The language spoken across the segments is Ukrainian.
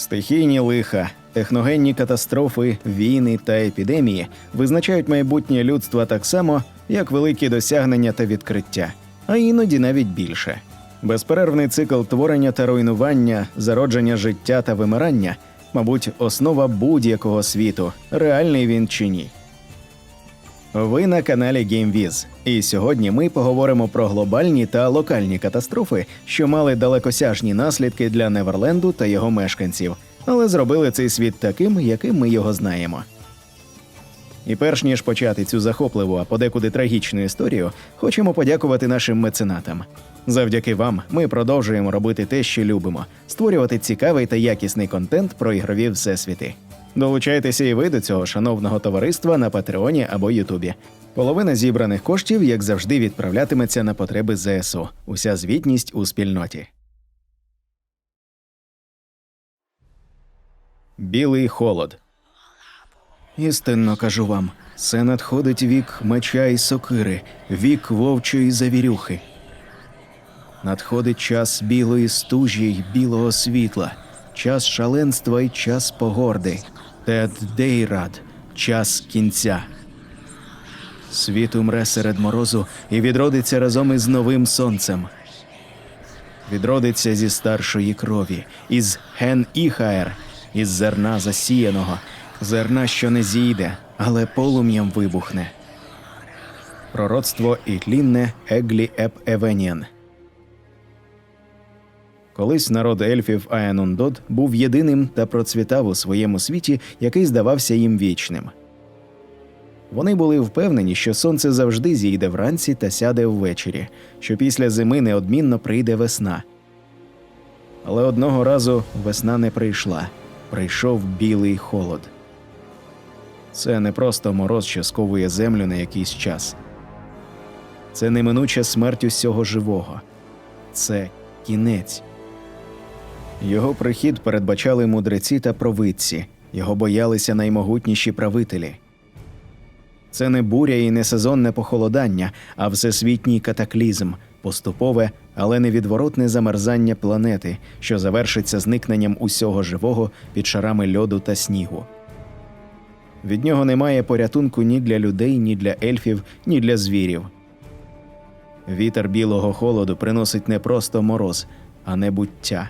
Стихійні лиха, техногенні катастрофи, війни та епідемії визначають майбутнє людства так само, як великі досягнення та відкриття, а іноді навіть більше. Безперервний цикл творення та руйнування, зародження життя та вимирання, мабуть, основа будь-якого світу, реальний він чи ні. Ви на каналі GameViz. І сьогодні ми поговоримо про глобальні та локальні катастрофи, що мали далекосяжні наслідки для Неверленду та його мешканців, але зробили цей світ таким, яким ми його знаємо. І перш ніж почати цю захопливу, а подекуди трагічну історію, хочемо подякувати нашим меценатам. Завдяки вам ми продовжуємо робити те, що любимо, створювати цікавий та якісний контент про ігрові всесвіти. Долучайтеся і ви до цього шановного товариства на Патреоні або Ютубі. Половина зібраних коштів, як завжди, відправлятиметься на потреби ЗСУ. Уся звітність у спільноті. Білий холод. Істинно кажу вам, це надходить вік меча і сокири, вік вовчої завірюхи. Надходить час білої стужі й білого світла, час шаленства й час погорди, тед дейрад, час кінця. Світ умре серед морозу і відродиться разом із новим сонцем. Відродиться зі старшої крові, із ген іхаер, із зерна засіяного, зерна, що не зійде, але полум'ям вибухне. Пророцтво Ітлінне Еглі Еп Евеніан. Колись народ ельфів Аенундод був єдиним та процвітав у своєму світі, який здавався їм вічним. Вони були впевнені, що сонце завжди зійде вранці та сяде ввечері, що після зими неодмінно прийде весна. Але одного разу весна не прийшла, прийшов білий холод. Це не просто мороз, що сковує землю на якийсь час. Це неминуча смерть усього живого. Це кінець. Його прихід передбачали мудреці та провидці, його боялися наймогутніші правителі. Це не буря і не сезонне похолодання, а всесвітній катаклізм, поступове, але невідворотне замерзання планети, що завершиться зникненням усього живого під шарами льоду та снігу. Від нього немає порятунку ні для людей, ні для ельфів, ні для звірів. Вітер білого холоду приносить не просто мороз, а небуття.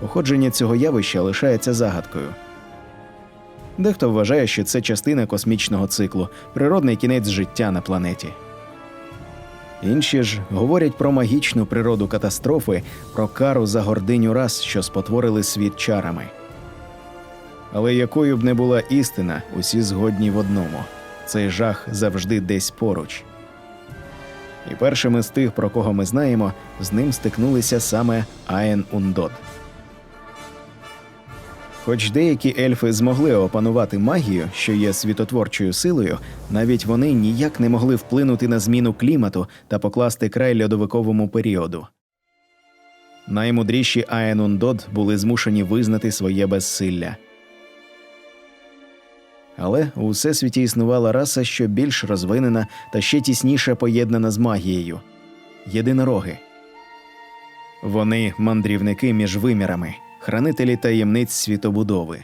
Походження цього явища лишається загадкою. Дехто вважає, що це частина космічного циклу, природний кінець життя на планеті. Інші ж говорять про магічну природу катастрофи, про кару за гординю рас, що спотворили світ чарами. Але якою б не була істина, усі згодні в одному цей жах завжди десь поруч. І першими з тих, про кого ми знаємо, з ним стикнулися саме Аен Ундод. Хоч деякі ельфи змогли опанувати магію, що є світотворчою силою, навіть вони ніяк не могли вплинути на зміну клімату та покласти край льодовиковому періоду. Наймудріші Аенундод були змушені визнати своє безсилля. Але у всесвіті існувала раса, що більш розвинена та ще тісніше поєднана з магією єдинороги. Вони мандрівники між вимірами, хранителі таємниць світобудови.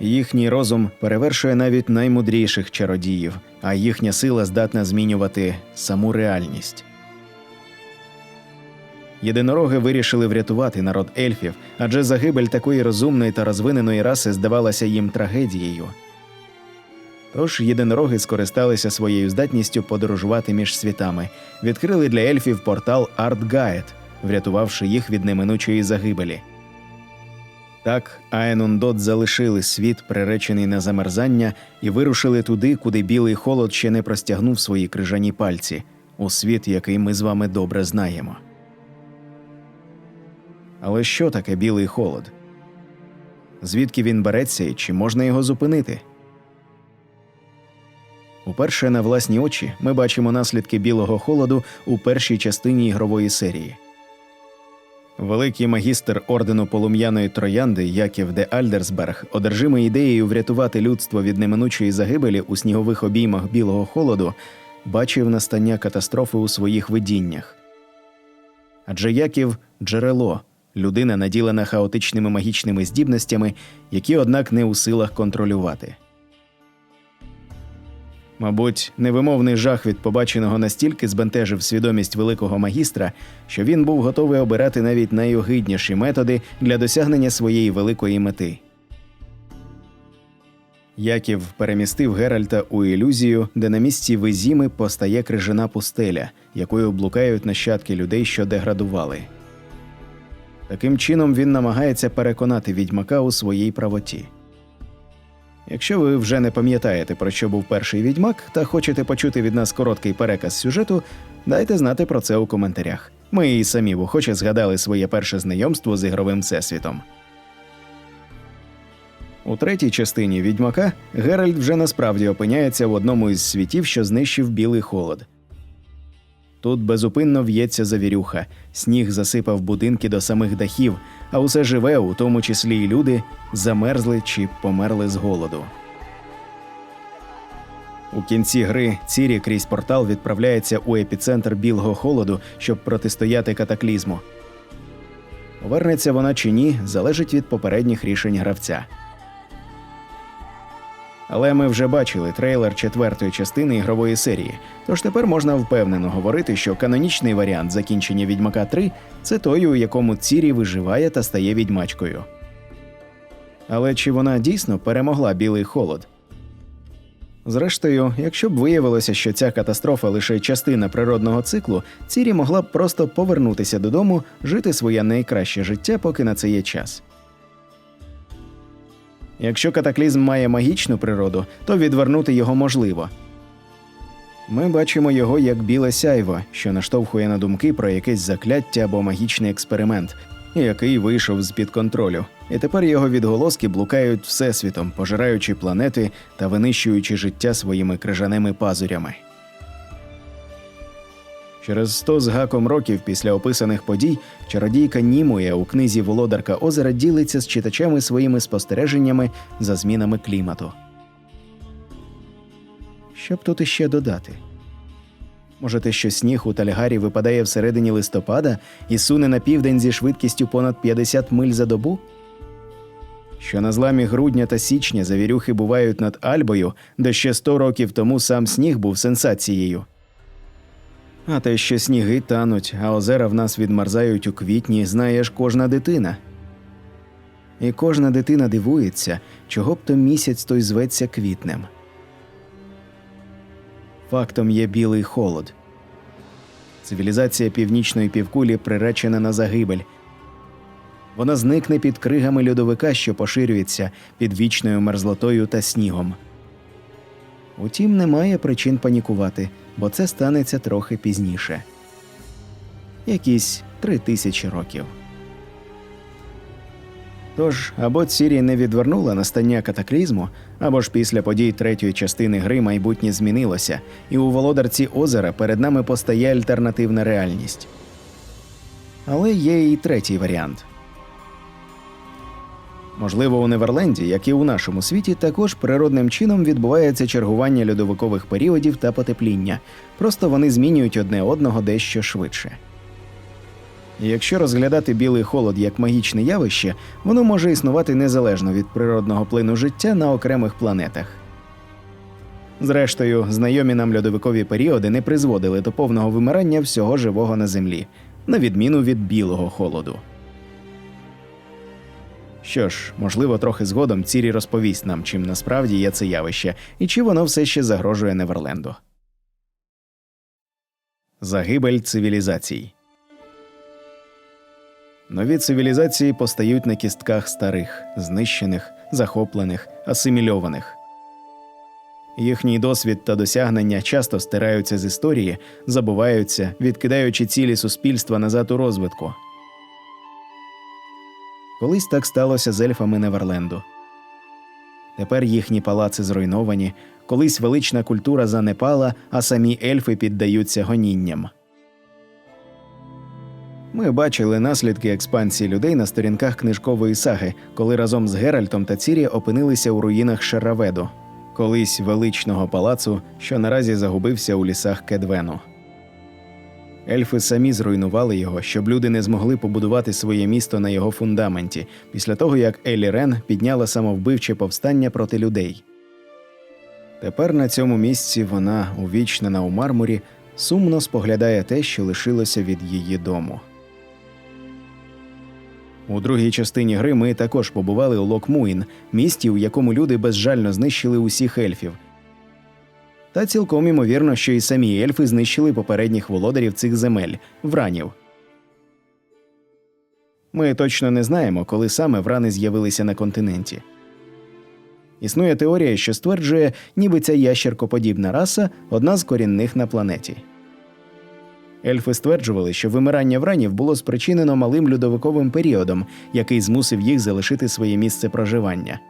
Їхній розум перевершує навіть наймудріших чародіїв, а їхня сила здатна змінювати саму реальність. Єдинороги вирішили врятувати народ ельфів, адже загибель такої розумної та розвиненої раси здавалася їм трагедією. Тож єдинороги скористалися своєю здатністю подорожувати між світами, відкрили для ельфів портал Артгает, врятувавши їх від неминучої загибелі. Так Аенундот залишили світ, приречений на замерзання, і вирушили туди, куди білий холод ще не простягнув свої крижані пальці, у світ, який ми з вами добре знаємо. Але що таке білий холод? Звідки він береться і чи можна його зупинити? Уперше на власні очі ми бачимо наслідки білого холоду у першій частині ігрової серії. Великий магістр ордену полум'яної троянди Яків де Альдерсберг, одержимий ідеєю врятувати людство від неминучої загибелі у снігових обіймах білого холоду, бачив настання катастрофи у своїх видіннях. Адже Яків джерело, людина наділена хаотичними магічними здібностями, які, однак, не у силах контролювати. Мабуть, невимовний жах від побаченого настільки збентежив свідомість великого магістра, що він був готовий обирати навіть найогидніші методи для досягнення своєї великої мети. Яків перемістив Геральта у ілюзію, де на місці Везіми постає крижана пустеля, якою блукають нащадки людей, що деградували. Таким чином він намагається переконати відьмака у своїй правоті. Якщо ви вже не пам'ятаєте, про що був перший відьмак, та хочете почути від нас короткий переказ сюжету, дайте знати про це у коментарях. Ми і самі в охоче згадали своє перше знайомство з ігровим всесвітом. У третій частині відьмака Геральт вже насправді опиняється в одному із світів, що знищив білий холод. Тут безупинно в'ється завірюха, сніг засипав будинки до самих дахів, а усе живе, у тому числі й люди, замерзли чи померли з голоду. У кінці гри Цірі крізь портал відправляється у епіцентр білого холоду, щоб протистояти катаклізму. Повернеться вона чи ні, залежить від попередніх рішень гравця. Але ми вже бачили трейлер четвертої частини ігрової серії, тож тепер можна впевнено говорити, що канонічний варіант закінчення Відьмака 3 це той, у якому Цірі виживає та стає відьмачкою. Але чи вона дійсно перемогла білий холод? Зрештою, якщо б виявилося, що ця катастрофа лише частина природного циклу, Цірі могла б просто повернутися додому, жити своє найкраще життя, поки на це є час. Якщо катаклізм має магічну природу, то відвернути його можливо. Ми бачимо його як біле сяйво, що наштовхує на думки про якесь закляття або магічний експеримент, який вийшов з під контролю, і тепер його відголоски блукають всесвітом, пожираючи планети та винищуючи життя своїми крижаними пазурями. Через сто з гаком років після описаних подій чародійка Німуя у книзі Володарка озера ділиться з читачами своїми спостереженнями за змінами клімату. Що б тут іще додати? Може, те, що сніг у Тальгарі випадає всередині листопада і суне на південь зі швидкістю понад 50 миль за добу? Що на зламі грудня та січня завірюхи бувають над Альбою, де ще 100 років тому сам сніг був сенсацією. А те, що сніги тануть, а озера в нас відмерзають у квітні, знає ж кожна дитина. І кожна дитина дивується, чого б то місяць той зветься квітнем. Фактом є білий холод. Цивілізація північної півкулі приречена на загибель. Вона зникне під кригами льодовика, що поширюється під вічною мерзлотою та снігом. Утім, немає причин панікувати, бо це станеться трохи пізніше якісь три тисячі років. Тож або Цірі не відвернула настання катаклізму, або ж після подій третьої частини гри майбутнє змінилося, і у володарці озера перед нами постає альтернативна реальність. Але є і третій варіант. Можливо, у Неверленді, як і у нашому світі, також природним чином відбувається чергування льодовикових періодів та потепління, просто вони змінюють одне одного дещо швидше. Якщо розглядати білий холод як магічне явище, воно може існувати незалежно від природного плину життя на окремих планетах. Зрештою, знайомі нам льодовикові періоди не призводили до повного вимирання всього живого на землі, на відміну від білого холоду. Що ж, можливо, трохи згодом Цірі розповість нам, чим насправді є це явище, і чи воно все ще загрожує Неверленду. Загибель цивілізацій. Нові цивілізації постають на кістках старих, знищених, захоплених, асимільованих. Їхній досвід та досягнення часто стираються з історії, забуваються, відкидаючи цілі суспільства назад у розвитку. Колись так сталося з ельфами Неверленду. Тепер їхні палаци зруйновані, колись велична культура занепала, а самі ельфи піддаються гонінням. Ми бачили наслідки експансії людей на сторінках книжкової саги, коли разом з Геральтом та Цірі опинилися у руїнах Шараведу, колись величного палацу, що наразі загубився у лісах Кедвену. Ельфи самі зруйнували його, щоб люди не змогли побудувати своє місто на його фундаменті, після того як Елі Рен підняла самовбивче повстання проти людей. Тепер на цьому місці вона, увічнена у мармурі, сумно споглядає те, що лишилося від її дому. У другій частині гри ми також побували у Локмуїн, місті, у якому люди безжально знищили усіх ельфів. Та цілком імовірно, що і самі ельфи знищили попередніх володарів цих земель вранів. Ми точно не знаємо, коли саме врани з'явилися на континенті. Існує теорія, що стверджує, ніби ця ящеркоподібна раса одна з корінних на планеті. Ельфи стверджували, що вимирання вранів було спричинено малим льодовиковим періодом, який змусив їх залишити своє місце проживання.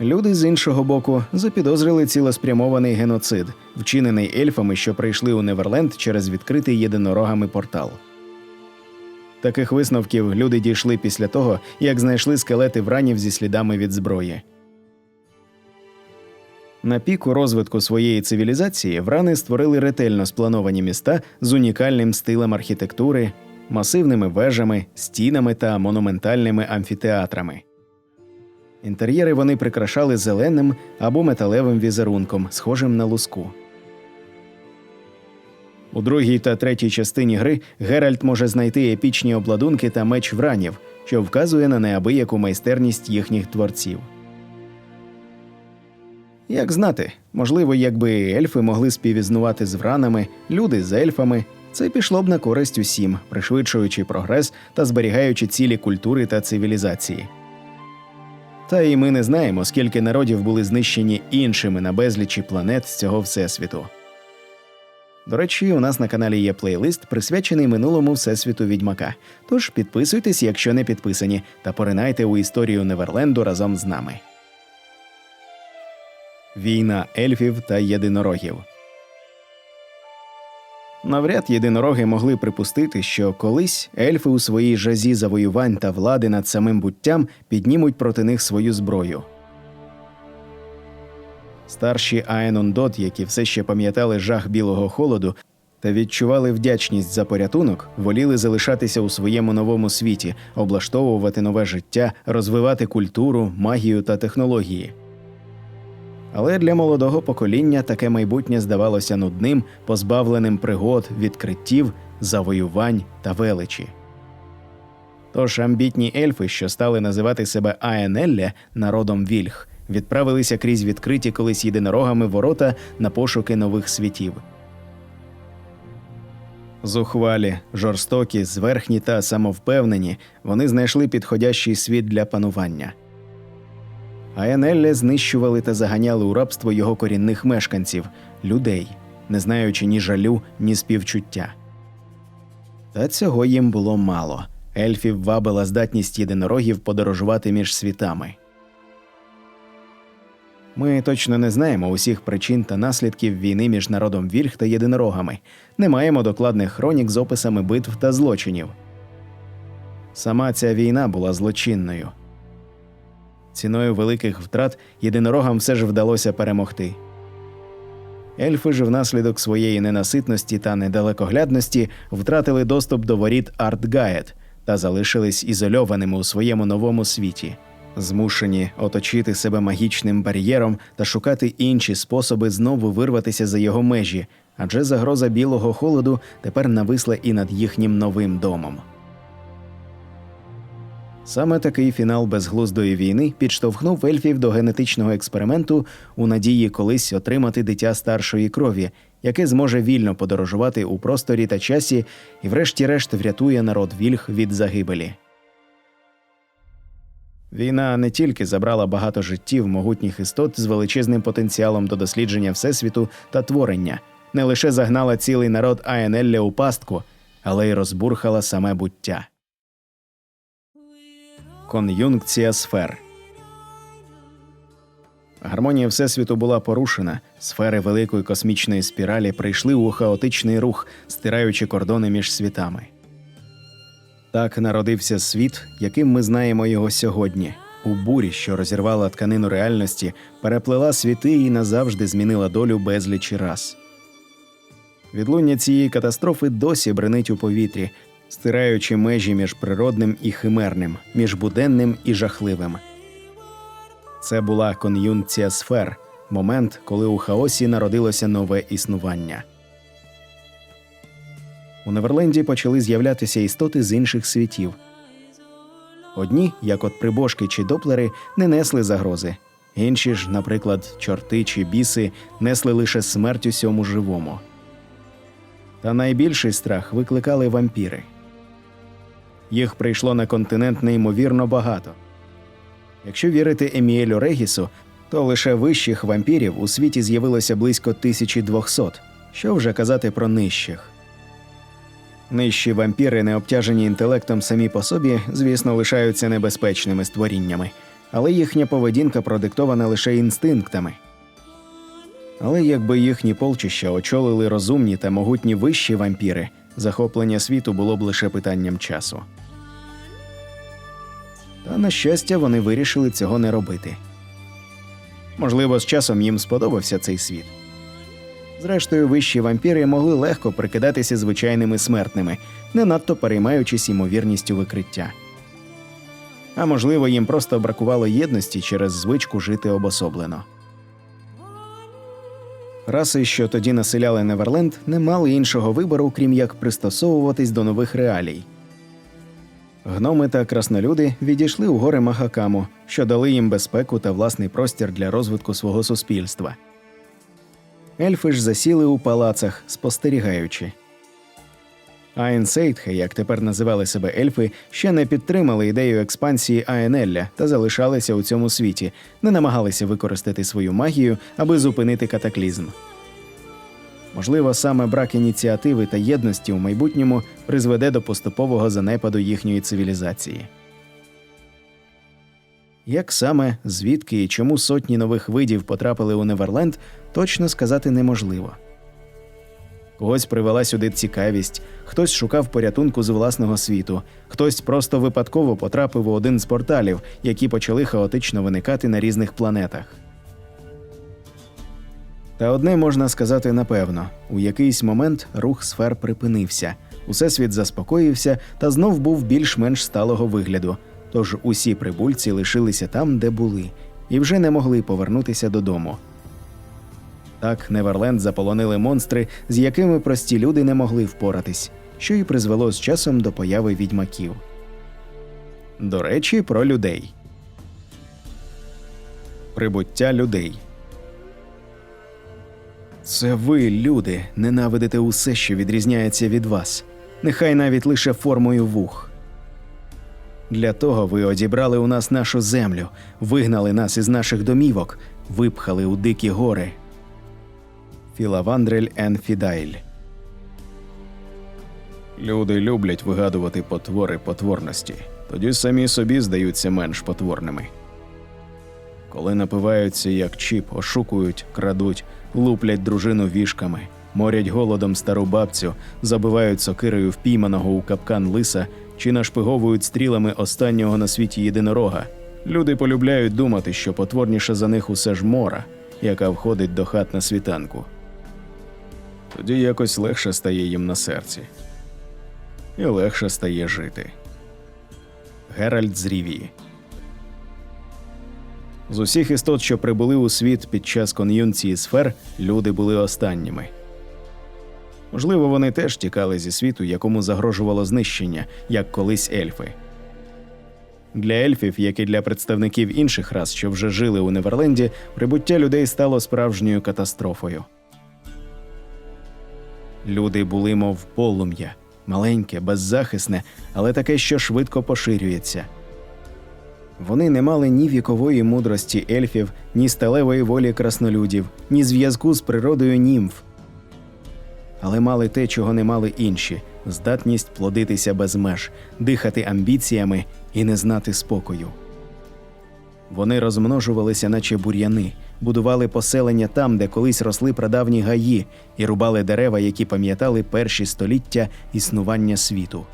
Люди з іншого боку запідозрили цілеспрямований геноцид, вчинений ельфами, що прийшли у Неверленд через відкритий єдинорогами портал. Таких висновків люди дійшли після того, як знайшли скелети вранів зі слідами від зброї. На піку розвитку своєї цивілізації врани створили ретельно сплановані міста з унікальним стилем архітектури, масивними вежами, стінами та монументальними амфітеатрами. Інтер'єри вони прикрашали зеленим або металевим візерунком, схожим на луску. У другій та третій частині гри Геральт може знайти епічні обладунки та меч вранів, що вказує на неабияку майстерність їхніх творців. Як знати, можливо, якби ельфи могли співіснувати з вранами, люди з ельфами, це пішло б на користь усім, пришвидшуючи прогрес та зберігаючи цілі культури та цивілізації. Та і ми не знаємо, скільки народів були знищені іншими на безлічі планет з цього всесвіту. До речі, у нас на каналі є плейлист, присвячений минулому всесвіту відьмака. Тож підписуйтесь, якщо не підписані, та поринайте у історію Неверленду разом з нами. Війна ельфів та єдинорогів. Навряд єдинороги могли припустити, що колись ельфи у своїй жазі завоювань та влади над самим буттям піднімуть проти них свою зброю. Старші Аенундот, які все ще пам'ятали жах білого холоду та відчували вдячність за порятунок, воліли залишатися у своєму новому світі, облаштовувати нове життя, розвивати культуру, магію та технології. Але для молодого покоління таке майбутнє здавалося нудним, позбавленим пригод, відкриттів, завоювань та величі. Тож амбітні ельфи, що стали називати себе Аенелле народом Вільх, відправилися крізь відкриті колись єдинорогами ворота на пошуки нових світів. Зухвалі, жорстокі, зверхні та самовпевнені, вони знайшли підходящий світ для панування. Аенелле знищували та заганяли у рабство його корінних мешканців людей, не знаючи ні жалю, ні співчуття. Та цього їм було мало. Ельфів вабила здатність єдинорогів подорожувати між світами. Ми точно не знаємо усіх причин та наслідків війни між народом вільх та єдинорогами, не маємо докладних хронік з описами битв та злочинів. Сама ця війна була злочинною. Ціною великих втрат єдинорогам все ж вдалося перемогти. Ельфи ж внаслідок своєї ненаситності та недалекоглядності втратили доступ до воріт Артгаєт та залишились ізольованими у своєму новому світі, змушені оточити себе магічним бар'єром та шукати інші способи знову вирватися за його межі, адже загроза білого холоду тепер нависла і над їхнім новим домом. Саме такий фінал безглуздої війни підштовхнув ельфів до генетичного експерименту у надії колись отримати дитя старшої крові, яке зможе вільно подорожувати у просторі та часі і, врешті-решт, врятує народ вільх від загибелі. Війна не тільки забрала багато життів могутніх істот з величезним потенціалом до дослідження всесвіту та творення, не лише загнала цілий народ Аенелля у пастку, але й розбурхала саме буття. Кон'юнкція сфер. Гармонія Всесвіту була порушена. Сфери великої космічної спіралі прийшли у хаотичний рух, стираючи кордони між світами. Так народився світ, яким ми знаємо його сьогодні. У бурі, що розірвала тканину реальності, переплела світи і назавжди змінила долю безлічі раз. Відлуння цієї катастрофи досі бренить у повітрі, стираючи межі між природним і химерним, між буденним і жахливим. Це була кон'юнкція сфер, момент, коли у хаосі народилося нове існування. У Неверленді почали з'являтися істоти з інших світів. Одні, як от прибожки чи доплери, не несли загрози, інші ж, наприклад, чорти чи біси, несли лише смерть усьому живому. Та найбільший страх викликали вампіри. Їх прийшло на континент неймовірно багато. Якщо вірити Еміелю Регісу, то лише вищих вампірів у світі з'явилося близько 1200, що вже казати про нижчих. Нижчі вампіри, не обтяжені інтелектом самі по собі, звісно, лишаються небезпечними створіннями, але їхня поведінка продиктована лише інстинктами. Але якби їхні полчища очолили розумні та могутні вищі вампіри, захоплення світу було б лише питанням часу. Та, на щастя, вони вирішили цього не робити. Можливо, з часом їм сподобався цей світ. Зрештою, вищі вампіри могли легко прикидатися звичайними смертними, не надто переймаючись ймовірністю викриття. А можливо, їм просто бракувало єдності через звичку жити обособлено. Раси, що тоді населяли Неверленд, не мали іншого вибору, крім як пристосовуватись до нових реалій. Гноми та краснолюди відійшли у гори Махакаму, що дали їм безпеку та власний простір для розвитку свого суспільства. Ельфи ж засіли у палацах, спостерігаючи. Аенсейтхи, як тепер називали себе ельфи, ще не підтримали ідею експансії Аенелля та залишалися у цьому світі, не намагалися використати свою магію, аби зупинити катаклізм. Можливо, саме брак ініціативи та єдності у майбутньому призведе до поступового занепаду їхньої цивілізації. Як саме, звідки і чому сотні нових видів потрапили у Неверленд, точно сказати неможливо. Когось привела сюди цікавість, хтось шукав порятунку з власного світу, хтось просто випадково потрапив у один з порталів, які почали хаотично виникати на різних планетах. Та одне можна сказати напевно: у якийсь момент рух сфер припинився, усесвіт заспокоївся та знов був більш-менш сталого вигляду. Тож усі прибульці лишилися там, де були, і вже не могли повернутися додому. Так Неверленд заполонили монстри, з якими прості люди не могли впоратись, що і призвело з часом до появи відьмаків. До речі, про людей. Прибуття людей. Це ви, люди, ненавидите усе, що відрізняється від вас, нехай навіть лише формою вух. Для того ви одібрали у нас нашу землю, вигнали нас із наших домівок, випхали у дикі гори. Філавандрель Ен Фідайль Люди люблять вигадувати потвори потворності, тоді самі собі здаються менш потворними. Коли напиваються як чіп, ошукують, крадуть, луплять дружину вішками, морять голодом стару бабцю, забивають сокирою впійманого у капкан лиса чи нашпиговують стрілами останнього на світі єдинорога. Люди полюбляють думати, що потворніше за них усе ж мора, яка входить до хат на світанку. Тоді якось легше стає їм на серці, і легше стає жити. Геральт з Рівії з усіх істот, що прибули у світ під час кон'юнції сфер, люди були останніми. Можливо, вони теж тікали зі світу, якому загрожувало знищення, як колись ельфи. Для ельфів, як і для представників інших рас, що вже жили у Неверленді, прибуття людей стало справжньою катастрофою. Люди були, мов полум'я, маленьке, беззахисне, але таке, що швидко поширюється. Вони не мали ні вікової мудрості ельфів, ні сталевої волі краснолюдів, ні зв'язку з природою німф. Але мали те, чого не мали інші здатність плодитися без меж, дихати амбіціями і не знати спокою. Вони розмножувалися, наче бур'яни, будували поселення там, де колись росли прадавні гаї, і рубали дерева, які пам'ятали перші століття існування світу.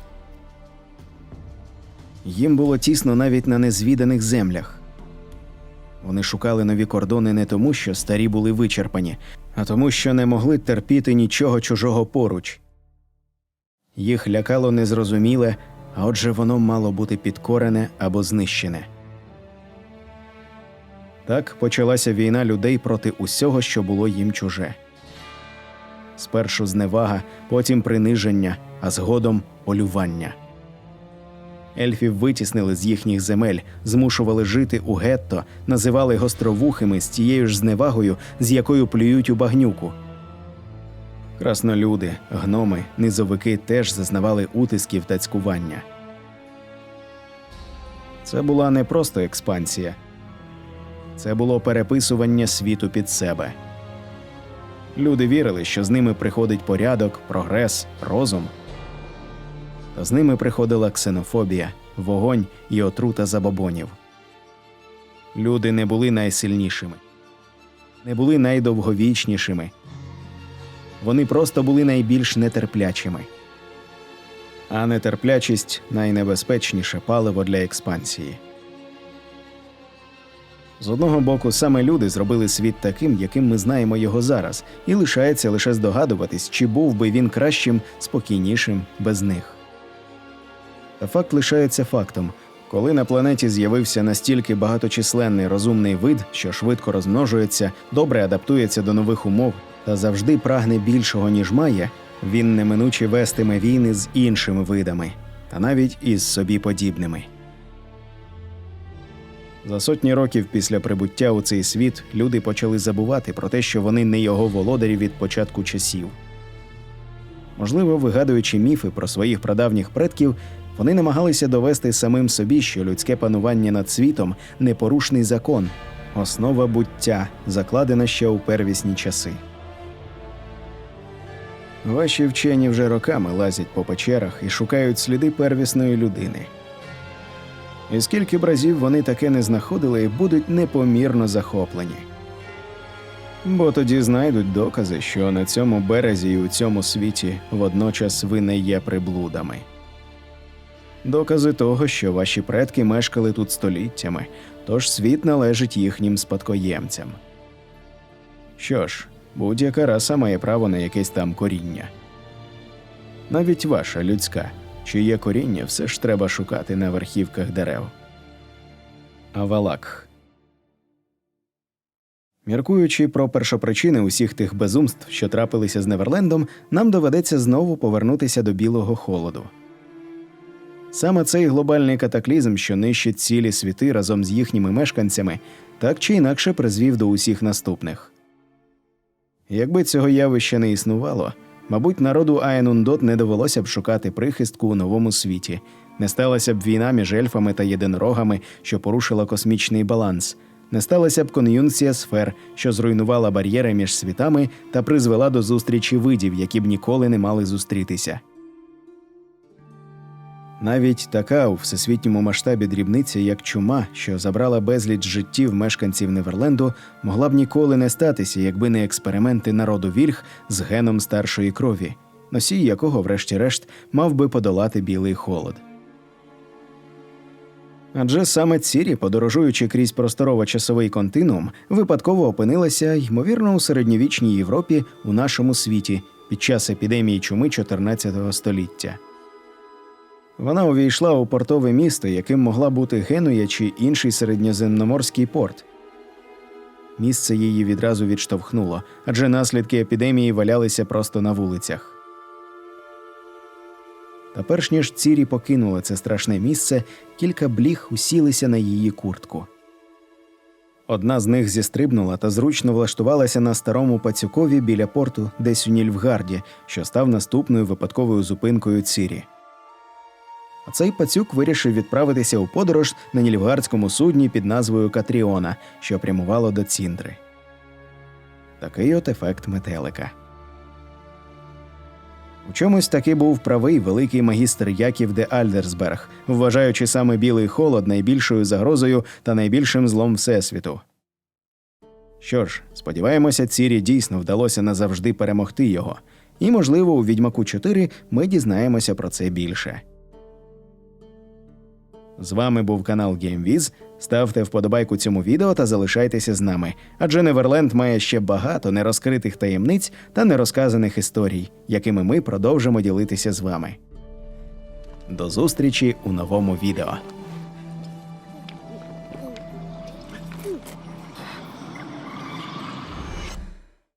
Їм було тісно навіть на незвіданих землях. Вони шукали нові кордони не тому, що старі були вичерпані, а тому, що не могли терпіти нічого чужого поруч. Їх лякало незрозуміле, а отже воно мало бути підкорене або знищене. Так почалася війна людей проти усього, що було їм чуже. Спершу зневага, потім приниження, а згодом полювання. Ельфів витіснили з їхніх земель, змушували жити у гетто, називали гостровухими з тією ж зневагою, з якою плюють у багнюку. Краснолюди, гноми, низовики теж зазнавали утисків та цькування. Це була не просто експансія, це було переписування світу під себе. Люди вірили, що з ними приходить порядок, прогрес, розум. З ними приходила ксенофобія, вогонь і отрута забобонів. Люди не були найсильнішими, не були найдовговічнішими. Вони просто були найбільш нетерплячими. А нетерплячість найнебезпечніше паливо для експансії. З одного боку, саме люди зробили світ таким, яким ми знаємо його зараз, і лишається лише здогадуватись, чи був би він кращим, спокійнішим без них. Та факт лишається фактом. Коли на планеті з'явився настільки багаточисленний розумний вид, що швидко розмножується, добре адаптується до нових умов та завжди прагне більшого, ніж має, він неминуче вестиме війни з іншими видами, та навіть із собі подібними. За сотні років після прибуття у цей світ люди почали забувати про те, що вони не його володарі від початку часів. Можливо, вигадуючи міфи про своїх прадавніх предків, вони намагалися довести самим собі, що людське панування над світом непорушний закон, основа буття, закладена ще у первісні часи. Ваші вчені вже роками лазять по печерах і шукають сліди первісної людини. І скільки б разів вони таке не знаходили будуть непомірно захоплені. Бо тоді знайдуть докази, що на цьому березі і у цьому світі водночас ви не є приблудами. Докази того, що ваші предки мешкали тут століттями, тож світ належить їхнім спадкоємцям. Що ж, будь-яка раса має право на якесь там коріння. Навіть ваша людська, чиє коріння все ж треба шукати на верхівках дерев. Авалакх Міркуючи про першопричини усіх тих безумств, що трапилися з Неверлендом, нам доведеться знову повернутися до білого холоду. Саме цей глобальний катаклізм, що нищить цілі світи разом з їхніми мешканцями, так чи інакше призвів до усіх наступних. Якби цього явища не існувало, мабуть, народу Аенундот не довелося б шукати прихистку у новому світі, не сталася б війна між ельфами та єдинорогами, що порушила космічний баланс, не сталася б кон'юнкція сфер, що зруйнувала бар'єри між світами та призвела до зустрічі видів, які б ніколи не мали зустрітися. Навіть така у всесвітньому масштабі дрібниця, як чума, що забрала безліч життів мешканців Неверленду, могла б ніколи не статися, якби не експерименти народу вільг з геном старшої крові, носій якого, врешті-решт, мав би подолати білий холод. Адже саме Цірі, подорожуючи крізь просторово-часовий континуум, випадково опинилася, ймовірно, у середньовічній Європі у нашому світі під час епідемії чуми 14 століття. Вона увійшла у портове місто, яким могла бути Генуя чи інший середньоземноморський порт. Місце її відразу відштовхнуло, адже наслідки епідемії валялися просто на вулицях. Та перш ніж Цірі покинула це страшне місце, кілька бліг усілися на її куртку. Одна з них зістрибнула та зручно влаштувалася на старому пацюкові біля порту, десь у Нільфгарді, що став наступною випадковою зупинкою Цірі. Цей пацюк вирішив відправитися у подорож на нільфгардському судні під назвою Катріона, що прямувало до Ціндри. Такий от ефект метелика. У чомусь таки був правий великий магістр Яків де Альдерсберг, вважаючи саме білий холод найбільшою загрозою та найбільшим злом Всесвіту. Що ж, сподіваємося, Цірі дійсно вдалося назавжди перемогти його, і, можливо, у Відьмаку 4 ми дізнаємося про це більше. З вами був канал GameWiz. Ставте вподобайку цьому відео та залишайтеся з нами, адже Неверленд має ще багато нерозкритих таємниць та нерозказаних історій, якими ми продовжимо ділитися з вами. До зустрічі у новому відео.